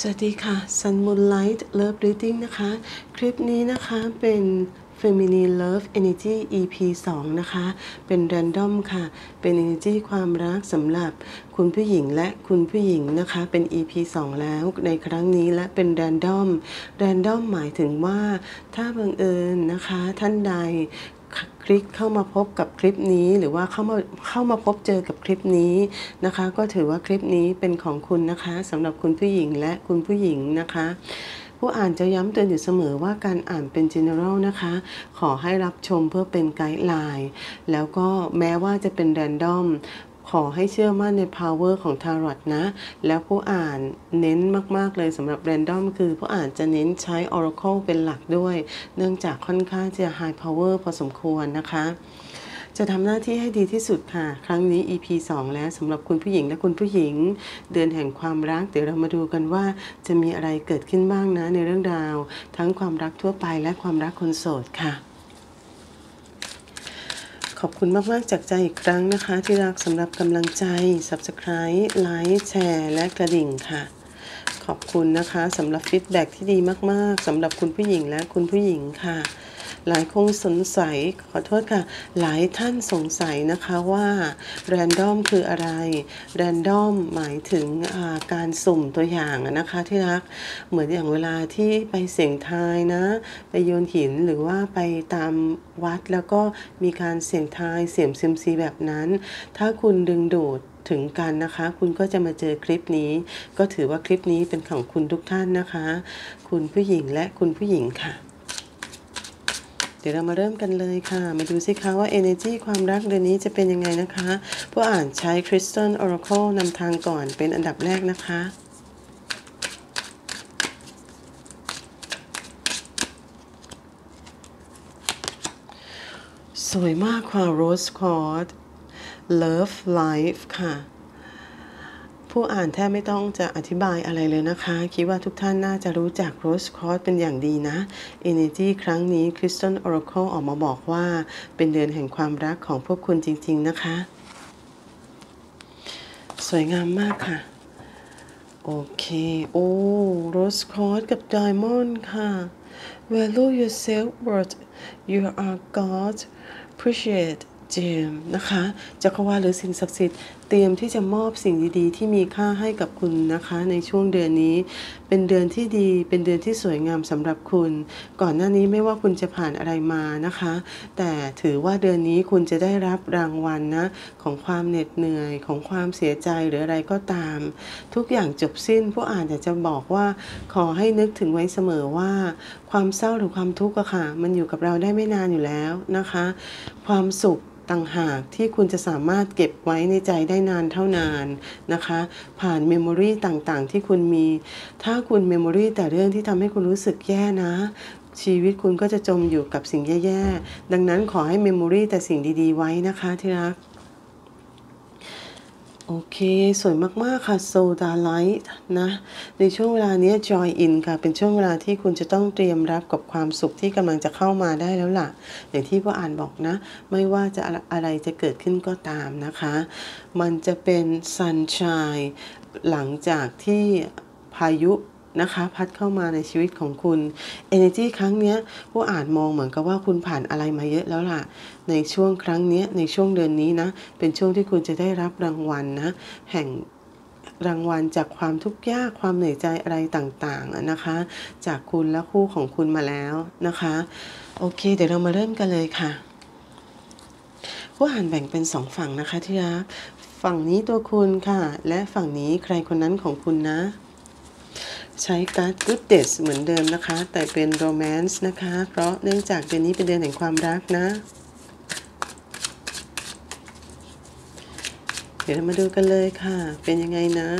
สวัสดีค่ะ Sun Moonlight Love Reading นะคะ คลิปนี้นะคะเป็น Feminine Love Energy EP 2 นะคะ เป็น Random ค่ะ เป็น Energy ความรักสำหรับคุณผู้หญิงและคุณผู้หญิงนะคะ เป็น EP 2 แล้วในครั้งนี้และเป็น Random Random หมายถึงว่าถ้าบังเอิญนะคะ ท่านใด คลิกเข้ามาพบกับคลิปนี้ หรือว่าเข้ามาเข้ามาพบเจอกับคลิปนี้นะคะ ก็ถือว่าคลิปนี้เป็นของคุณนะคะสำหรับคุณผู้หญิงและคุณผู้หญิงนะคะผู้อ่านจะย้ำเตือนอยู่เสมอว่าการอ่านเป็น general นะคะ ขอให้รับชมเพื่อเป็นไกด์ไลน์ แล้วก็แม้ว่าจะเป็น random ขอให้เชื่อมั่นใน power ของ tarot นะ แล้วผู้อ่านเน้นมาก ๆ เลยสำหรับ random คือผู้อ่านจะเน้นใช้ oracle เป็นหลักด้วย เนื่องจากค่อนข้างจะ high power พอสมควรนะคะจะทำหน้าที่ให้ดีที่สุดค่ะ ครั้งนี้ EP 2 แล้วสำหรับคุณผู้หญิงและคุณผู้หญิง เดือนแห่งความรัก เดี๋ยวเรามาดูกันว่าจะมีอะไรเกิดขึ้นบ้างนะในเรื่องราว ทั้งความรักทั่วไปและความรักคนโสดค่ะ ขอบคุณมาก ๆ จากใจอีกครั้งนะคะ ที่รักสำหรับกำลังใจ Subscribe ไลค์แชร์ และกระดิ่งค่ะ ขอบคุณนะคะสำหรับฟีดแบ็กที่ดีมาก ๆสำหรับคุณผู้หญิงและคุณผู้หญิงค่ะ หลายคงสงสัยขอโทษค่ะ หลายท่านสงสัยนะคะว่า Random คืออะไร Random หมายถึงการสุ่มตัวอย่างนะคะที่รักเหมือนอย่างเวลาที่ไปเสี่ยงทายนะ ไปโยนหินหรือว่าไปตามวัดแล้วก็มีการเสี่ยงทายเสี่ยมเซียมซีแบบนั้น ถ้าคุณดึงดูดถึงกันนะคะ คุณก็จะมาเจอคลิปนี้ ก็ถือว่าคลิปนี้เป็นของคุณทุกท่านนะคะ คุณผู้หญิงและคุณผู้หญิงค่ะ ดี๋ยวเรามาเริ่มกันเลยค่ะ มาดูสิคะว่า Energy ความรักเดือนนี้จะเป็นยังไงนะคะ ผู้อ่านใช้ Crystal Oracle นำทางก่อนเป็นอันดับแรกนะคะสวยมากค่ะ Rose Cord Love Life ค่ะ ผู้อ่านแทบไม่ต้องจะอธิบายอะไรเลยนะคะ คิดว่าทุกท่านน่าจะรู้จัก Rose Cord เป็นอย่างดีนะ Energy ครั้งนี้ Crystal Oracle ออกมาบอกว่า เป็นเดือนแห่งความรักของพวกคุณจริง ๆนะคะ สวยงามมากค่ะ โอเค โอ้ Rose Cord กับ Diamond ค่ะ Value yourself worth you are God appreciate เจมนะคะจักรวาลหรือสิ่งศักดิ์สิทธิ์เตรียมที่จะมอบสิ่งดีๆ ที่มีค่าให้กับคุณนะคะ ในช่วงเดือนนี้ เป็นเดือนที่ดีเป็นเดือนที่สวยงามสำหรับคุณ ก่อนหน้านี้ไม่ว่าคุณจะผ่านอะไรมานะคะ แต่ถือว่าเดือนนี้คุณจะได้รับรางวัลนะ ของความเหน็ดเหนื่อยของความเสียใจหรืออะไรก็ตาม ทุกอย่างจบสิ้นผู้อ่านอยากจะบอกว่าขอให้นึกถึงไว้เสมอว่า ความเศร้าหรือความทุกข์อะค่ะ มันอยู่กับเราได้ไม่นานอยู่แล้วนะคะ ความสุขต่างหากที่คุณจะสามารถเก็บไว้ในใจได้ได้นานเท่านานนะคะ ผ่านเมมโมรีต่างๆ ที่คุณมี ถ้าคุณเมมโมรีแต่เรื่องที่ทำให้คุณรู้สึกแย่นะชีวิตคุณก็จะจมอยู่กับสิ่งแย่ ๆ ดังนั้นขอให้เมมโมรีแต่สิ่งดี ๆ ไว้นะคะที่รัก โอเค สวยมาก ๆ ค่ะโซดาไลท์นะ ในช่วงเวลานี้จอยอินค่ะ เป็นช่วงเวลาที่คุณจะต้องเตรียมรับกับความสุขที่กำลังจะเข้ามาได้แล้วล่ะ อย่างที่พ่ออ่านบอกนะ ไม่ว่าจะอะไรจะเกิดขึ้นก็ตามนะคะ มันจะเป็นซันชายหลังจากที่พายุ นะคะ พัดเข้ามาในชีวิตของคุณ Energy ครั้งนี้ผู้อ่านมองเหมือนกับว่าคุณผ่านอะไรมาเยอะแล้วล่ะ ในช่วงครั้งนี้ในช่วงเดือนนี้นะ เป็นช่วงที่คุณจะได้รับรางวัลนะ แห่งรางวัลจากความทุกข์ยากความเหนื่อยใจอะไรต่างๆนะคะ จากคุณและคู่ของคุณมาแล้วนะคะ โอเค เดี๋ยวเรามาเริ่มกันเลยค่ะ ผู้อ่านแบ่งเป็นสองฝั่งนะคะที่รักฝั่งนี้ตัวคุณค่ะ และฝั่งนี้ใครคนนั้นของคุณนะ ใช้การ์ด Good Days เหมือนเดิมนะคะ แต่เป็น Romance นะคะ เพราะเนื่องจากเดือนนี้เป็นเดือนแห่งความรักนะ เดี๋ยวเรามาดูกันเลยค่ะ เป็นยังไงนะ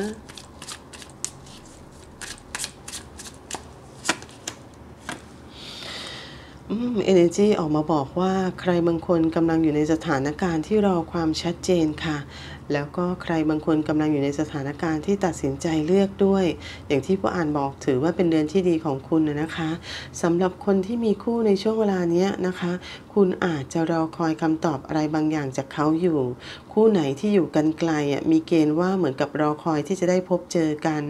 อืม energy ออกมาบอกว่าใครบางคนกำลังอยู่ในสถานการณ์ที่รอความชัดเจนค่ะ แล้วก็ใครบางคนกำลังอยู่ในสถานการณ์ที่ตัดสินใจเลือกด้วย อย่างที่ผู้อ่านบอกถือว่าเป็นเดือนที่ดีของคุณนะคะสำหรับคนที่มีคู่ในช่วงเวลานี้นะคะ คุณอาจจะรอคอยคำตอบอะไรบางอย่างจากเขาอยู่ คู่ไหนที่อยู่กันไกลอะมีเกณฑ์ว่าเหมือนกับรอคอยที่จะได้พบเจอกัน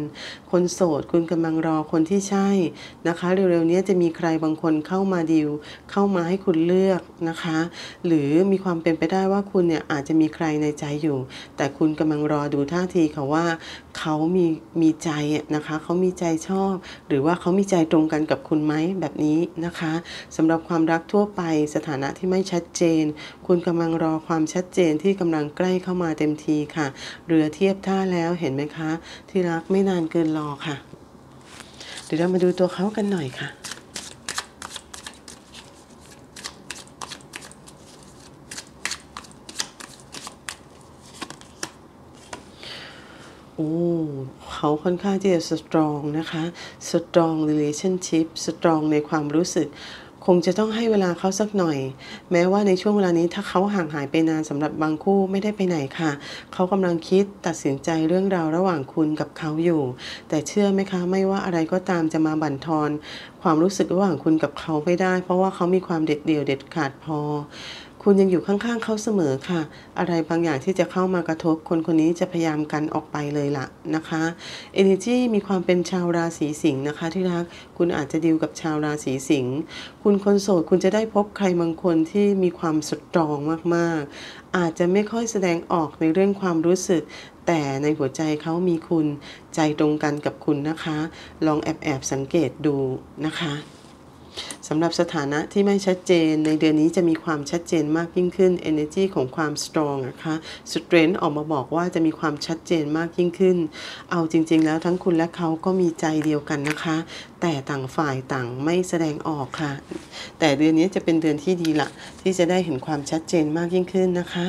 คนโสดคุณกำลังรอคนที่ใช่นะคะ เร็วๆนี้จะมีใครบางคนเข้ามาดิว เข้ามาให้คุณเลือกนะคะ หรือมีความเป็นไปได้ว่าคุณเนี่ยอาจจะมีใครในใจอยู่ แต่คุณกำลังรอดูท่าทีเขาว่าเขามีมีใจนะคะเขามีใจชอบ หรือว่าเขามีใจตรงกันกับคุณไหมแบบนี้นะคะสำหรับความรักทั่วไปสถานะที่ไม่ชัดเจน คุณกำลังรอความชัดเจนที่กำลังใกล้เข้ามาเต็มทีค่ะ เรือเทียบท่าแล้วเห็นไหมคะ ที่รักไม่นานเกินรอค่ะ เดี๋ยวเรามาดูตัวเขากันหน่อยค่ะโอ้เขาค่อนข้างที่จะ strong นะคะ strong relationship strong ในความรู้สึก คงจะต้องให้เวลาเขาสักหน่อย แม้ว่าในช่วงเวลานี้ถ้าเขาห่างหายไปนานสำหรับบางคู่ไม่ได้ไปไหนค่ะ เขากำลังคิดตัดสินใจเรื่องราวระหว่างคุณกับเขาอยู่ แต่เชื่อไหมคะไม่ว่าอะไรก็ตามจะมาบั่นทอน ความรู้สึกระหว่างคุณกับเขาไม่ได้ เพราะว่าเขามีความเด็ดเดี่ยวเด็ดขาดพอ คุณยังอยู่ข้างๆเขาเสมอค่ะ อะไรบางอย่างที่จะเข้ามากระทบ คนคนนี้จะพยายามกันออกไปเลยละนะคะ Energy มีความเป็นชาวราศีสิงห์นะคะที่รัก คุณอาจจะดีลกับชาวราศีสิงห์ คุณคนโสดคุณจะได้พบใครบางคนที่มีความสตรองมากๆ อาจจะไม่ค่อยแสดงออกในเรื่องความรู้สึกแต่ในหัวใจเขามีคุณใจตรงกันกับคุณนะคะ ลองแอบแอบสังเกตดูนะคะ สำหรับสถานะที่ไม่ชัดเจน ในเดือนนี้จะมีความชัดเจนมากยิ่งขึ้น energy ของความ strong นะคะ strength ออกมาบอกว่าจะมีความชัดเจนมากยิ่งขึ้น เอาจริง ๆ แล้วทั้งคุณและเขาก็มีใจเดียวกันนะคะ แต่ต่างฝ่ายต่างไม่แสดงออกค่ะ แต่เดือนนี้จะเป็นเดือนที่ดีละที่จะได้เห็นความชัดเจนมากยิ่งขึ้นนะคะ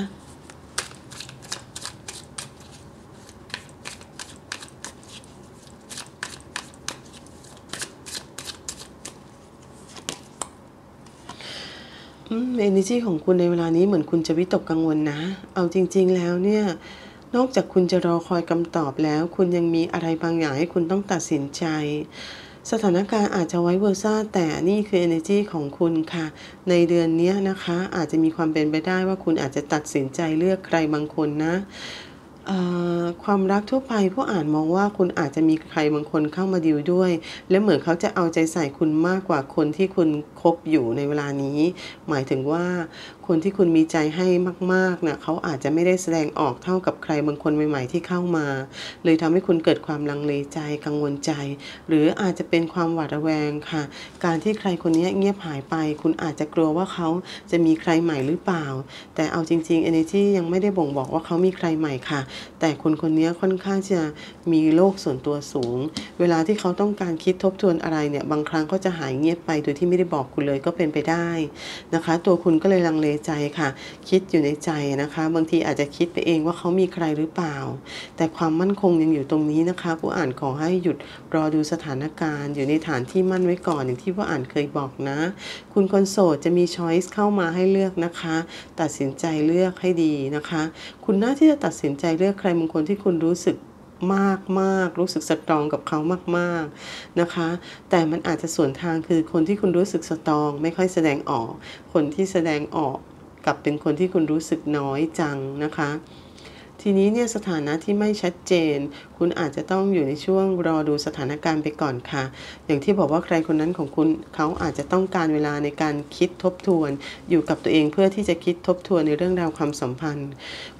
เอเนจีของคุณในเวลานี้เหมือนคุณจะวิตกกังวลนะ เอาจริง ๆ แล้วเนี่ย นอกจากคุณจะรอคอยคำตอบแล้ว คุณยังมีอะไรบางอย่างให้คุณต้องตัดสินใจ สถานการณ์อาจจะไว้เวอร์ซ่าแต่นี่คือ energy ของคุณค่ะ ในเดือนนี้นะคะ อาจจะมีความเป็นไปได้ว่าคุณอาจจะตัดสินใจเลือกใครบางคนนะ ความรักทั่วไปผู้อ่านมองว่าคุณอาจจะมีใครบางคนเข้ามาดิวด้วย และเหมือนเขาจะเอาใจใส่คุณมากกว่าคนที่คุณคบอยู่ในเวลานี้ หมายถึงว่าคนที่คุณมีใจให้มากๆนะเขาอาจจะไม่ได้แสดงออกเท่ากับใครบางคนใหม่ ๆ ที่เข้ามา เลยทำให้คุณเกิดความลังเลใจกังวลใจ หรืออาจจะเป็นความหวาดระแวงค่ะ การที่ใครคนนี้เงียบหายไป คุณอาจจะกลัวว่าเขาจะมีใครใหม่หรือเปล่า แต่เอาจริงๆ Energy ยังไม่ได้บ่งบอกว่าเขามีใครใหม่ค่ะ แต่คนคนนี้ค่อนข้างจะมีโลกส่วนตัวสูง เวลาที่เขาต้องการคิดทบทวนอะไรเนี่ยบางครั้งเขาจะหายเงียบไปโดยที่ไม่ได้บอกคุณเลยก็เป็นไปได้นะคะ ตัวคุณก็เลยลังเลใจค่ะ คิดอยู่ในใจนะคะ บางทีอาจจะคิดไปเองว่าเขามีใครหรือเปล่า แต่ความมั่นคงยังอยู่ตรงนี้นะคะ ผู้อ่านขอให้หยุดรอดูสถานการณ์ อยู่ในฐานที่มั่นไว้ก่อนอย่างที่ผู้อ่านเคยบอกนะ คุณคนโสดจะมีช้อยส์เข้ามาให้เลือกนะคะ ตัดสินใจเลือกให้ดีนะคะ คุณน่าที่จะตัดสินใจเลือกใครบางคนที่คุณรู้สึก มากมากรู้สึกสตรองกับเขามาก ๆนะคะ แต่มันอาจจะส่วนทางคือคนที่คุณรู้สึกสตรองไม่ค่อยแสดงออก คนที่แสดงออกกับเป็นคนที่คุณรู้สึกน้อยจังนะคะ ทีนี้เนี่ยสถานะที่ไม่ชัดเจนคุณอาจจะต้องอยู่ในช่วงรอดูสถานการณ์ไปก่อนค่ะ อย่างที่บอกว่าใครคนนั้นของคุณเขาอาจจะต้องการเวลาในการคิดทบทวน อยู่กับตัวเองเพื่อที่จะคิดทบทวนในเรื่องราวความสัมพันธ์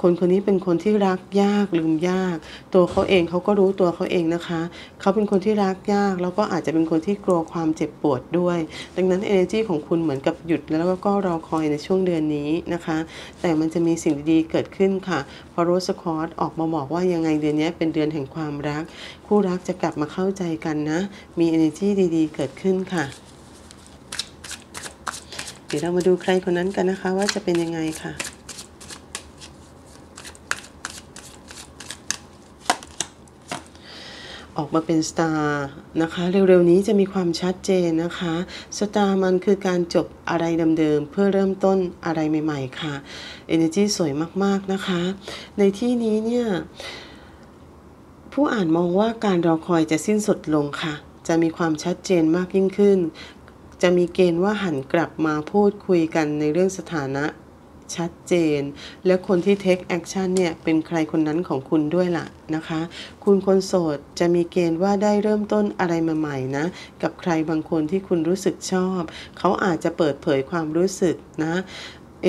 คนคนนี้เป็นคนที่รักยากลืมยาก ตัวเขาเองเขาก็รู้ตัวเขาเองนะคะ เขาเป็นคนที่รักยาก แล้วก็อาจจะเป็นคนที่กลัวความเจ็บปวดด้วย ดังนั้น energy ของคุณเหมือนกับหยุดแล้วก็รอคอยในช่วงเดือนนี้นะคะ แต่มันจะมีสิ่งดีๆเกิดขึ้นค่ะ พอโรสคอร์ออกมาบอกว่ายังไงเดือนนี้เป็นเดือนแห่งความรัก คู่รักจะกลับมาเข้าใจกันนะ มี energy ดีๆ เกิดขึ้นค่ะ เดี๋ยวเรามาดูใครคนนั้นกันนะคะ ว่าจะเป็นยังไงค่ะออกมาเป็นสตาร์นะคะ เร็วๆนี้จะมีความชัดเจนนะคะสตาร์มันคือการจบอะไรเดิมๆเพื่อเริ่มต้นอะไรใหม่ ๆ ค่ะ Energy สวยมากๆนะคะ ในที่นี้เนี่ย ผู้อ่านมองว่าการรอคอยจะสิ้นสุดลงค่ะ จะมีความชัดเจนมากยิ่งขึ้น จะมีเกณฑ์ว่าหันกลับมาพูดคุยกันในเรื่องสถานะชัดเจน และคนที่ take action เนี่ย เป็นใครคนนั้นของคุณด้วยล่ะนะคะ คุณคนโสดจะมีเกณฑ์ว่าได้เริ่มต้นอะไรใหม่ๆนะ กับใครบางคนที่คุณรู้สึกชอบ เขาอาจจะเปิดเผยความรู้สึกนะ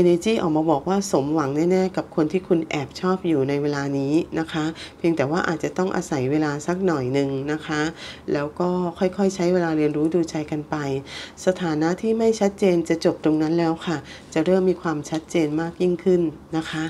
Energy ออกมาบอกว่าสมหวังแน่ๆกับคนที่คุณแอบชอบอยู่ในเวลานี้นะคะ เพียงแต่ว่าอาจจะต้องอาศัยเวลาสักหน่อยหนึ่งนะคะ แล้วก็ค่อยๆใช้เวลาเรียนรู้ดูใจกันไป สถานะที่ไม่ชัดเจนจะจบตรงนั้นแล้วค่ะ จะเริ่มมีความชัดเจนมากยิ่งขึ้นนะคะ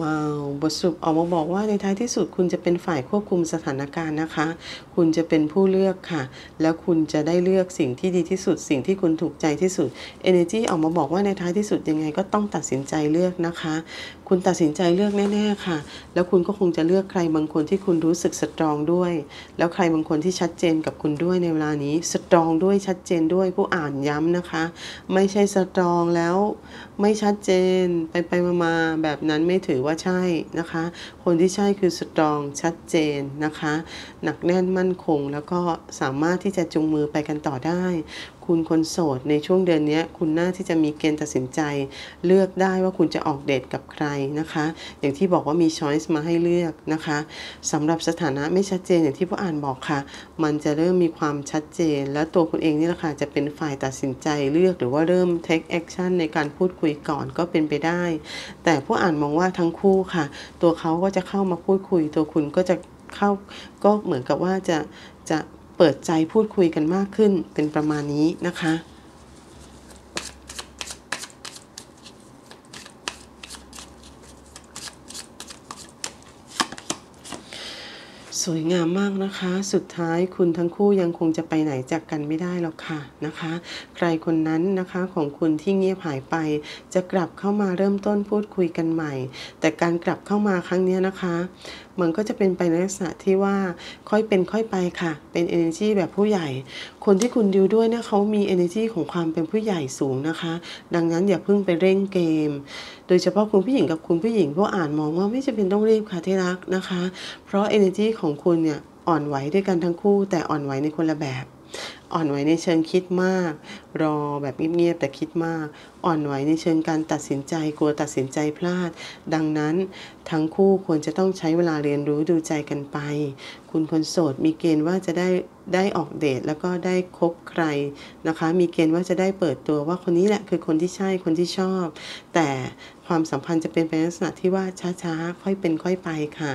ว้าว บทสรุปออกมาบอกว่าในท้ายที่สุดคุณจะเป็นฝ่ายควบคุมสถานการณ์นะคะ คุณจะเป็นผู้เลือกค่ะ แล้วคุณจะได้เลือกสิ่งที่ดีที่สุด สิ่งที่คุณถูกใจที่สุด Energy ออกมาบอกว่าในท้ายที่สุดยังไงก็ต้องตัดสินใจเลือกนะคะ คุณตัดสินใจเลือกแน่ๆค่ะ แล้วคุณก็คงจะเลือกใครบางคนที่คุณรู้สึกสตรองด้วย แล้วใครบางคนที่ชัดเจนกับคุณด้วยในเวลานี้สตรองด้วยชัดเจนด้วยผู้อ่านย้ำนะคะ ไม่ใช่สตรองแล้วไม่ชัดเจนไปไปมาๆแบบนั้นไม่ถือว่าใช่นะคะ คนที่ใช่คือสตรองชัดเจนนะคะ หนักแน่นมั่นคงแล้วก็สามารถที่จะจูงมือไปกันต่อได้ คุณคนโสดในช่วงเดือนนี้คุณน่าที่จะมีเกณฑ์ตัดสินใจ เลือกได้ว่าคุณจะออกเดทกับใครนะคะ อย่างที่บอกว่ามีช้อยส์มาให้เลือกนะคะสำหรับสถานะไม่ชัดเจนอย่างที่ผู้อ่านบอกค่ะ มันจะเริ่มมีความชัดเจน และตัวคุณเองนี่แหละค่ะจะเป็นฝ่ายตัดสินใจเลือกหรือว่าเริ่ม take action ในการพูดคุยก่อนก็เป็นไปได้ แต่ผู้อ่านมองว่าทั้งคู่ค่ะ ตัวเขาก็จะเข้ามาพูดคุย ตัวคุณก็จะเข้าก็เหมือนกับว่าจะจะ เปิดใจพูดคุยกันมากขึ้นเป็นประมาณนี้นะคะ สวยงามมากนะคะ สุดท้ายคุณทั้งคู่ยังคงจะไปไหนจากกันไม่ได้หรอกค่ะนะคะ ใครคนนั้นนะคะของคุณที่เงียบหายไป จะกลับเข้ามาเริ่มต้นพูดคุยกันใหม่ แต่การกลับเข้ามาครั้งนี้นะคะ มันก็จะเป็นไปในลักษณะที่ว่าค่อยเป็นค่อยไปค่ะ เป็น energy แบบผู้ใหญ่ คนที่คุณดิวด้วยเนี่ยเขามี energy ของความเป็นผู้ใหญ่สูงนะคะ ดังนั้นอย่าเพิ่งไปเร่งเกม โดยเฉพาะคุณผู้หญิงกับคุณผู้หญิงพวกอ่านมองว่าไม่จำเป็นต้องรีบค่ะที่รักนะคะ เพราะ energy ของคุณเนี่ยอ่อนไหวด้วยกันทั้งคู่ แต่อ่อนไหวในคนละแบบ อ่อนไหวในเชิงคิดมาก รอแบบเงียบๆแต่คิดมาก อ่อนไหวในเชิงการตัดสินใจกลัวตัดสินใจพลาด ดังนั้นทั้งคู่ควรจะต้องใช้เวลาเรียนรู้ดูใจกันไป คุณคนโสดมีเกณฑ์ว่าจะได้ได้ออกเดทแล้วก็ได้คบใครนะคะ มีเกณฑ์ว่าจะได้เปิดตัวว่าคนนี้แหละคือคนที่ใช่คนที่ชอบ แต่ความสัมพันธ์จะเป็นไปในลักษณะที่ว่าช้าๆ ค่อยเป็นค่อยไปค่ะ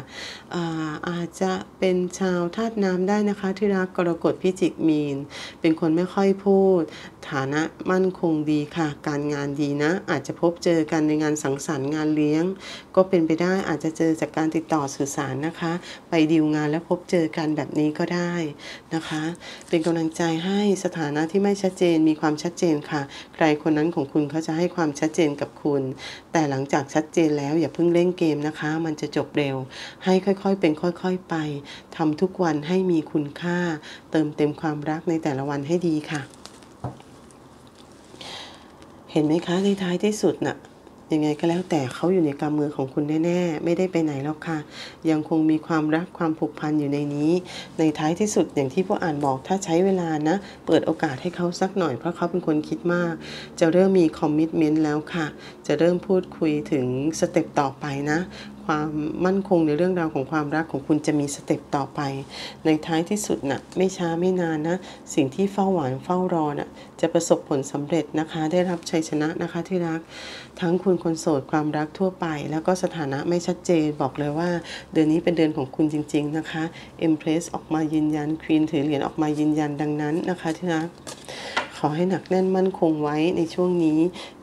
อาอาจจะเป็นชาวธาตุน้ำได้นะคะ ที่รักกรกฎพิจิกมีนเป็นคนไม่ค่อยพูด ฐานะมั่นคงดีค่ะ การงานดีนะ อาจจะพบเจอกันในงานสังสรรค์งานเลี้ยง ก็เป็นไปได้อาจจะเจอจากการติดต่อสื่อสารนะคะ ไปดีลงานแล้วพบเจอกันแบบนี้ก็ได้นะคะ เป็นกำลังใจให้สถานะที่ไม่ชัดเจนมีความชัดเจนค่ะ ใครคนนั้นของคุณเขาจะให้ความชัดเจนกับคุณ แต่หลังจากชัดเจนแล้วอย่าเพิ่งเล่นเกมนะคะ มันจะจบเร็ว ให้ค่อยๆเป็นค่อยๆไปทำทุกวันให้มีคุณค่า เติมเต็มความรักในแต่ละวันให้ดีค่ะ เห็นไหมคะในท้ายที่สุดน่ะยังไงก็แล้วแต่เขาอยู่ในกำมือของคุณแน่ๆ ไม่ได้ไปไหนแล้วค่ะ ยังคงมีความรักความผูกพันอยู่ในนี้ ในท้ายที่สุดอย่างที่ผู้อ่านบอกถ้าใช้เวลานะ เปิดโอกาสให้เขาสักหน่อยเพราะเขาเป็นคนคิดมาก จะเริ่มมีคอมมิชเมนต์แล้วค่ะ จะเริ่มพูดคุยถึงสเต็ปต่อไปนะ ความมั่นคงในเรื่องราวของความรักของคุณจะมีสเต็ปต่อไป ในท้ายที่สุดนะ่ะไม่ช้าไม่นานนะ สิ่งที่เฝ้าหวานเฝ้ารอนะ่ะจะประสบผลสำเร็จนะคะ ได้รับชัยชนะนะคะที่รัก ทั้งคุณคนโสดความรักทั่วไป แล้วก็สถานะไม่ชัดเจนบอกเลยว่า เดือนนี้เป็นเดือนของคุณจริง ๆนะคะ Empress ออกมายืนยัน Queen ถือเหรียญออกมายืนยันดังนั้นนะคะที่รักขอให้หนักแน่นมั่นคงไว้ในช่วงนี้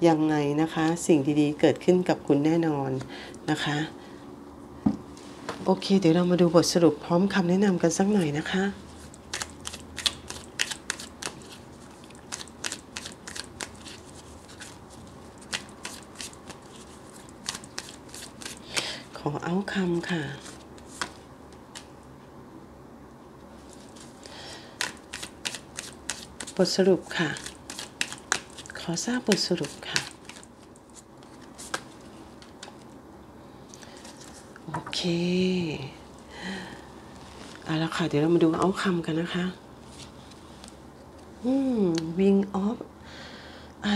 ยังไงนะคะ สิ่งดีๆเกิดขึ้นกับคุณแน่นอนนะคะ โอเค เดี๋ยวเรามาดูบทสรุปพร้อมคำแนะนำกันสักหน่อยนะคะ ขอเอาคำค่ะ บทสรุปค่ะ ขอทราบบทสรุปค่ะ โอ เคเอาละค่ะ เดี๋ยวเรามาดูเอาคำกันนะคะ อืม wing of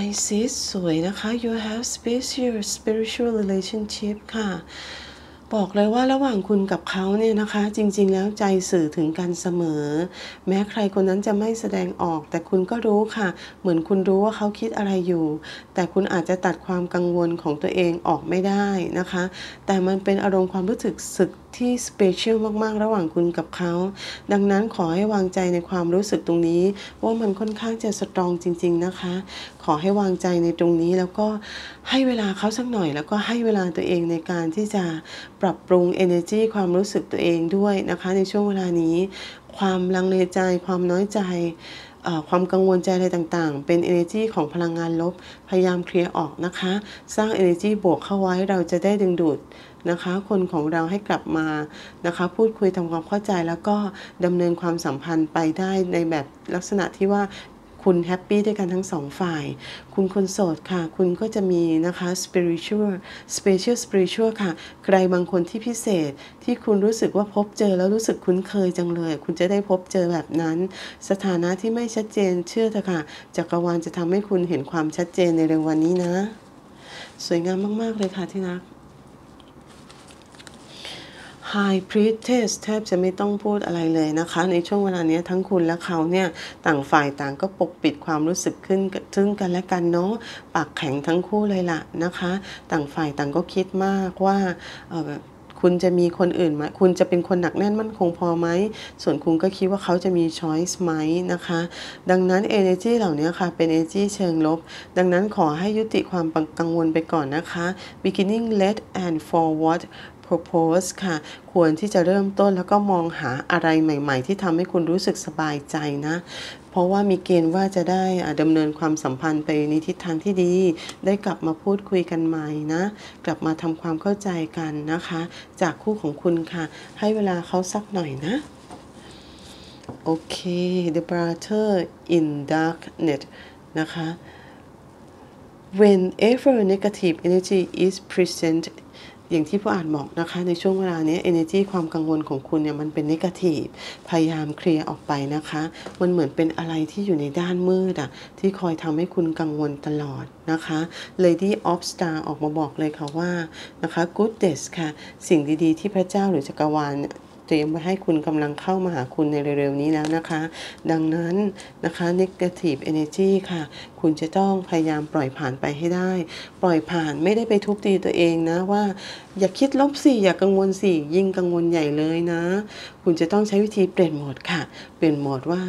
Isis สวยนะคะ you have special spiritual relationship ค่ะ บอกเลยว่าระหว่างคุณกับเขาเนี่ยนะคะ จริง ๆ แล้วใจสื่อถึงกันเสมอ แม้ใครคนนั้นจะไม่แสดงออก แต่คุณก็รู้ค่ะ เหมือนคุณรู้ว่าเขาคิดอะไรอยู่ แต่คุณอาจจะตัดความกังวลของตัวเองออกไม่ได้นะคะ แต่มันเป็นอารมณ์ความรู้สึกสึกที่สเปเชียลมาก ๆ ระหว่างคุณกับเขา ดังนั้นขอให้วางใจในความรู้สึกตรงนี้ ว่ามันค่อนข้างจะสตรองจริง ๆ นะคะ ขอให้วางใจในตรงนี้แล้วก็ให้เวลาเขาสักหน่อย แล้วก็ให้เวลาตัวเองในการที่จะปรับปรุง energy ความรู้สึกตัวเองด้วยนะคะ ในช่วงเวลานี้ ความลังเลใจ ความน้อยใจความกังวลใจอะไรต่างๆ เป็น energy ของพลังงานลบ พยายามเคลียร์ออกนะคะ สร้าง energy บวกเข้าไว้ เราจะได้ดึงดูดนะคะ คนของเราให้กลับมานะคะ พูดคุยทำความเข้าใจแล้วก็ดำเนินความสัมพันธ์ไปได้ในแบบลักษณะที่ว่า คุณแฮปปี้ด้วยกันทั้งสองฝ่าย คุณคนโสดค่ะ คุณก็จะมีนะคะ spiritual special spiritual ค่ะ ใครบางคนที่พิเศษที่คุณรู้สึกว่าพบเจอแล้วรู้สึกคุ้นเคยจังเลย คุณจะได้พบเจอแบบนั้น สถานะที่ไม่ชัดเจนเชื่อเถอะค่ะจักรวาลจะทำให้คุณเห็นความชัดเจนในเร็ววันนี้นะ สวยงามมาก ๆ เลยค่ะที่รัก High Priestess แทบจะไม่ต้องพูดอะไรเลยนะคะ ในช่วงเวลานี้ทั้งคุณและเขาเนี่ย ต่างฝ่ายต่างก็ปกปิดความรู้สึกขึ้นซึ่งกันและกันเนาะปากแข็งทั้งคู่เลยล่ะนะคะ ต่างฝ่ายต่างก็คิดมากว่าคุณจะมีคนอื่นไหมคุณจะเป็นคนหนักแน่นมั่นคงพอไหม ส่วนคุณก็คิดว่าเขาจะมีช้อยส์ไหมนะคะ ดังนั้น energy เหล่านี้ค่ะ เป็น energy เชิงลบ ดังนั้นขอให้ยุติความกังวลไปก่อนนะคะ beginning let and forward propose ค่ะ ควรที่จะเริ่มต้นแล้วก็มองหาอะไรใหม่ ๆ ที่ทำให้คุณรู้สึกสบายใจนะเพราะว่ามีเกณฑ์ว่าจะได้ดำเนินความสัมพันธ์ไปในทิศทางที่ดี ได้กลับมาพูดคุยกันใหม่นะ กลับมาทำความเข้าใจกันนะคะ จากคู่ของคุณค่ะ ให้เวลาเขาสักหน่อยนะโอเค the brother in darknet นะคะ whenever negative energy is present อย่างที่ผู้อ่านบอกนะคะในช่วงเวลานี้ energy ความกังวลของคุณเนี่ยมันเป็นนิเกทีฟพยายามเคลียร์ออกไปนะคะ มันเหมือนเป็นอะไรที่อยู่ในด้านมืดอะที่คอยทำให้คุณกังวลตลอดนะคะ Lady of Star ออกมาบอกเลยค่ะว่านะคะ Good Days ค่ะ สิ่งดีๆ ที่พระเจ้าหรือจักรวาล เตรียมไว้ให้คุณกำลังเข้ามาหาคุณในเร็วๆนี้แล้วนะคะ ดังนั้นนะคะ negative energy ค่ะ คุณจะต้องพยายามปล่อยผ่านไปให้ได้ ปล่อยผ่านไม่ได้ไปทุบตีตัวเองนะว่า อย่าคิดลบสิอย่ากังวลสิยิ่งกังวลใหญ่เลยนะ คุณจะต้องใช้วิธีเปลี่ยนโหมดค่ะ เปลี่ยนโหมดว่า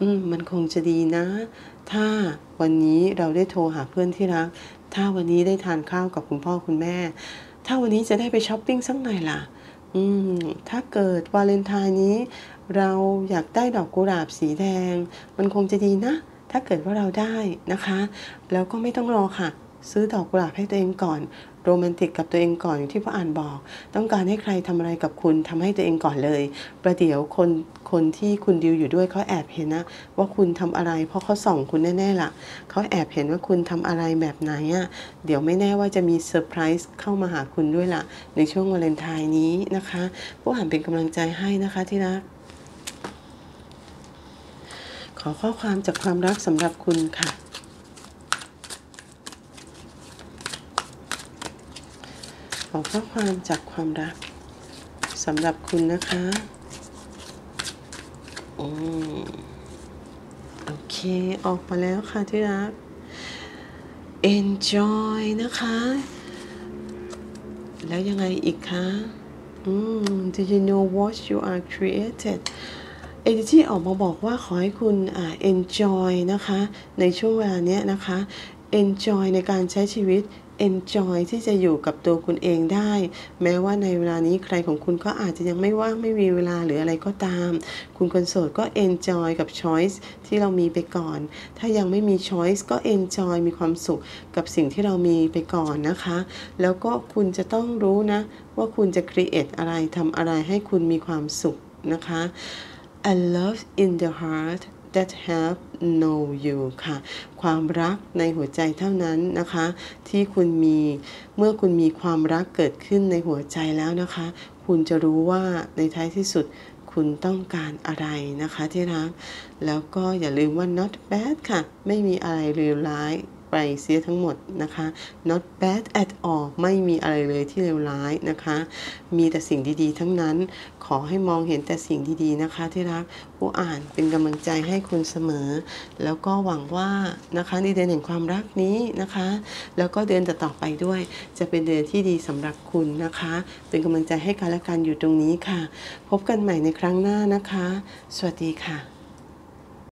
อืมมันคงจะดีนะ ถ้าวันนี้เราได้โทรหาเพื่อนที่รัก ถ้าวันนี้ได้ทานข้าวกับคุณพ่อคุณแม่ ถ้าวันนี้จะได้ไปช้อปปิ้งสักหน่อยล่ะ อืมถ้าเกิดวาเลนไทน์นี้ เราอยากได้ดอกกุหลาบสีแดง มันคงจะดีนะ ถ้าเกิดว่าเราได้นะคะ แล้วก็ไม่ต้องรอค่ะ ซื้อดอกกุหลาบให้ตัวเองก่อน โรแมนติกกับตัวเองก่อนอย่างที่พระอ่านบอก ต้องการให้ใครทำอะไรกับคุณทำให้ตัวเองก่อนเลย ประเดี๋ยวคนคนที่คุณดิวอยู่ด้วยเขาแอบเห็นนะ ว่าคุณทำอะไร เพราะเขาส่องคุณแน่ๆล่ะเขาแอบเห็นว่าคุณทำอะไรแบบไหนอะ่ะเดี๋ยวไม่แน่ว่าจะมีเซอร์ไพรส์เข้ามาหาคุณด้วยล่ะ ในช่วงวาเลนไทน์นี้นะคะพวกอ่านเป็นกำลังใจให้นะคะที่รักขอข้อความจากความรักสำหรับคุณค่ะ ขอข้อความจากความรักสำหรับคุณนะคะอืมโอเคออกมาแล้วค่ะที่รัก enjoy นะคะ แล้วยังไงอีกคะอืม do you know what you are created เอเจที่ออกมาบอกว่าขอให้คุณอ่า enjoy นะคะ ในช่วงเวลานี้นะคะ enjoy ในการใช้ชีวิต enjoy ที่จะอยู่กับตัวคุณเองได้ แม้ว่าในเวลานี้ใครของคุณก็อาจจะยังไม่ว่างไม่มีเวลาหรืออะไรก็ตาม คุณคนโสดก็ enjoy กับ choice ที่เรามีไปก่อน ถ้ายังไม่มี choice ก็ enjoy มีความสุขกับสิ่งที่เรามีไปก่อนนะคะ แล้วก็คุณจะต้องรู้นะ ว่าคุณจะ create อะไรทำอะไรให้คุณมีความสุขนะคะ I love in the heart that have know you ค่ะ ความรักในหัวใจเท่านั้นนะคะ ที่คุณมีเมื่อคุณมีความรักเกิดขึ้นในหัวใจแล้วนะคะ คุณจะรู้ว่าในท้ายที่สุดคุคุณต้องการอะไรนะคะที่รัก แล้วก็อย่าลืมว่า not bad ค่ะ ไม่มีอะไรเลวร้าย ไปเสียทั้งหมดนะคะ not bad at all ไม่มีอะไรเลยที่เลวร้ายนะคะ มีแต่สิ่งดีๆ ทั้งนั้น ขอให้มองเห็นแต่สิ่งดีๆนะคะ ที่รักผู้อ่านเป็นกำลังใจให้คุณเสมอ แล้วก็หวังว่านะคะในเดือนแห่งความรักนี้นะคะ แล้วก็เดือนต่อๆไปด้วย จะเป็นเดือนที่ดีสำหรับคุณนะคะ เป็นกำลังใจให้กันและกันอยู่ตรงนี้ค่ะ พบกันใหม่ในครั้งหน้านะคะ สวัสดีค่ะ